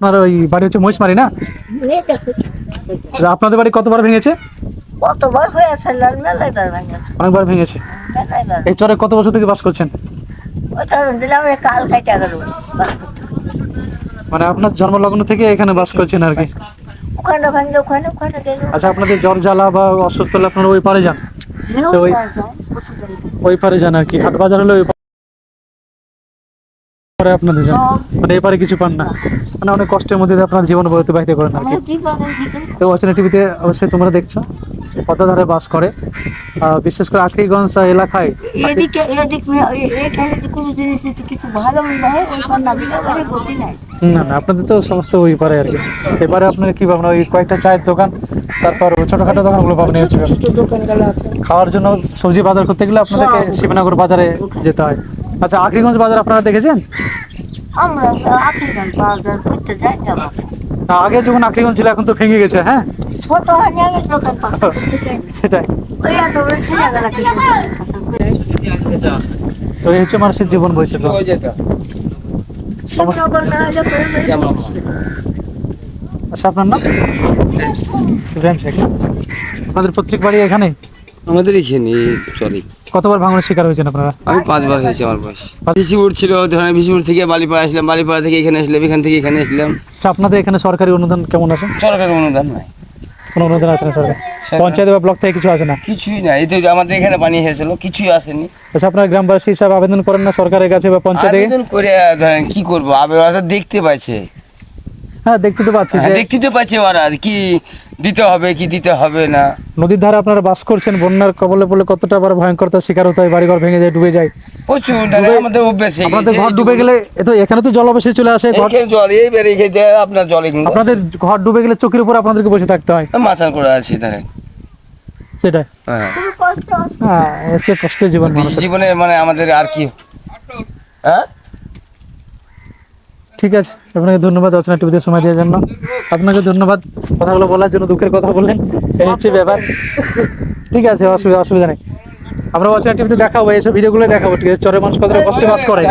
আপনার ওই বাড়ি হচ্ছে মহিষমারি না? আপনাদের বাড়ি কতবার ভেঙেছে? কতবার হয়েছে অনেকবার ভেঙেছে। এই চরে কত বছর থেকে বাস করছেন? কাল খাইটা গেল মানে আপনার জন্মলগ্ন থেকে এখানে বাস করছেন আর কি? ওখানে ওখানে ওখানে আচ্ছা আপনাদের জ্বর জ্বালা বা অসুস্থ হলে আপনারা ওই পারে যান। ওই- ওই পারে যান আর কি। হাট বাজার হলে ওই পারে আপনাদের যান মানে এই পারে কিছু পান না। মানে অনেক কষ্টের মধ্যে আপনার জীবন অতিবাহিত করেন আর কি। কি তো অচেনা টিভিতে অবশ্যই তোমরা দেখছ। এই পদ্মাধারে বাস করে। বিশেষ করে আখরিগঞ্জ এলাকায়। হয় না না আপনাদের তো সমস্ত ওই পারে আর কি। এবারে আপনার কি পাবেন ওই কয়েকটা চায়ের দোকান তারপর ছোটখাটো দোকানগুলো হচ্ছে। আছে। খাওয়ার জন্য সবজি বাজার করতে গেলে আপনাদেরকে শিবনগর বাজারে যেতে হয়। আচ্ছা আখরিগঞ্জ বাজার আপনারা দেখেছেন? আমরা আফ্রিকান বাজার করতে যাই না আগে যখন আখরিগঞ্জ ছিল এখন তো ভেঙে গেছে হ্যাঁ? ছোট দোকান। সেটাই। তো এই হচ্ছে মানুষের জীবন বৈচিত্র্য। আচ্ছা আপনার নাম? আপনাদের প্রত্যেক বাড়ি এখানে আমাদের এখানে চলে। কতবার ভাঙনের শিকার হয়েছেন আপনারা? আমি পাঁচবার হয়েছি আমার বয়স। বিশিপুর ছিল ধরেন বিশিপুর থেকে বালিপাড়া আসলাম বালিপাড়া থেকে এখানে আসলাম এখান থেকে এখানে আসলাম। আচ্ছা আপনাদের এখানে সরকারি অনুদান কেমন আছে? সরকারের অনুদান নাই। কোনো অনুদান আছে না সরকার? পঞ্চায়েত বা ব্লক থেকে কিছু আছে না? কিছুই না এই তো আমাদের এখানে পানি হয়েছিল কিছুই আসেনি। আচ্ছা আপনার গ্রামবাসী হিসাবে আবেদন করেন না সরকারের কাছে বা পঞ্চায়েতে? আবেদন করে ধরেন কি করব? আবেদন দেখতে পাচ্ছে। হ্যাঁ দেখতে তো পাচ্ছি হ্যাঁ, দেখতে তো পাচ্ছে ওরা কি দিতে হবে কি দিতে হবে না? নদীর ধারে আপনারা বাস করছেন বন্যার কবলে পড়লে কতটা বড় ভয়ঙ্করতার শিকার হতে হয় বাড়িঘর ভেঙে যায় ডুবে যায়? প্রচুর আমাদের অভ্যেস হয়ে আপনাদের। ঘর ডুবে গেলে এ তো এখানে তো জল অবশ্যই চলে আসে ঘর এখানে জল এই বেড়ে গেছে আপনার জল আপনাদের ঘর ডুবে গেলে চোখের উপর আপনাদেরকে বসে থাকতে হয়। মাছার করে আছি ধরেন সেটাই। হ্যাঁ। কষ্ট আছে। হ্যাঁ হচ্ছে কষ্টের জীবন মানুষের জীবনে মানে আমাদের আর কি হ্যাঁ? ঠিক আছে, আপনাকে ধন্যবাদ রচনা টিভিতে সময় দেওয়ার জন্য। আপনাকে ধন্যবাদ, কথাগুলো বলার জন্য, দুঃখের কথা বললেন। এই হচ্ছে ব্যাপার। ঠিক আছে, অসুবিধা অসুবিধা নেই। আমরা অচনা টিভিতে দেখাবো, এইসব ভিডিওগুলো দেখাবো, ঠিক আছে? চরে মানুষ কতটা কষ্টে বাস করে।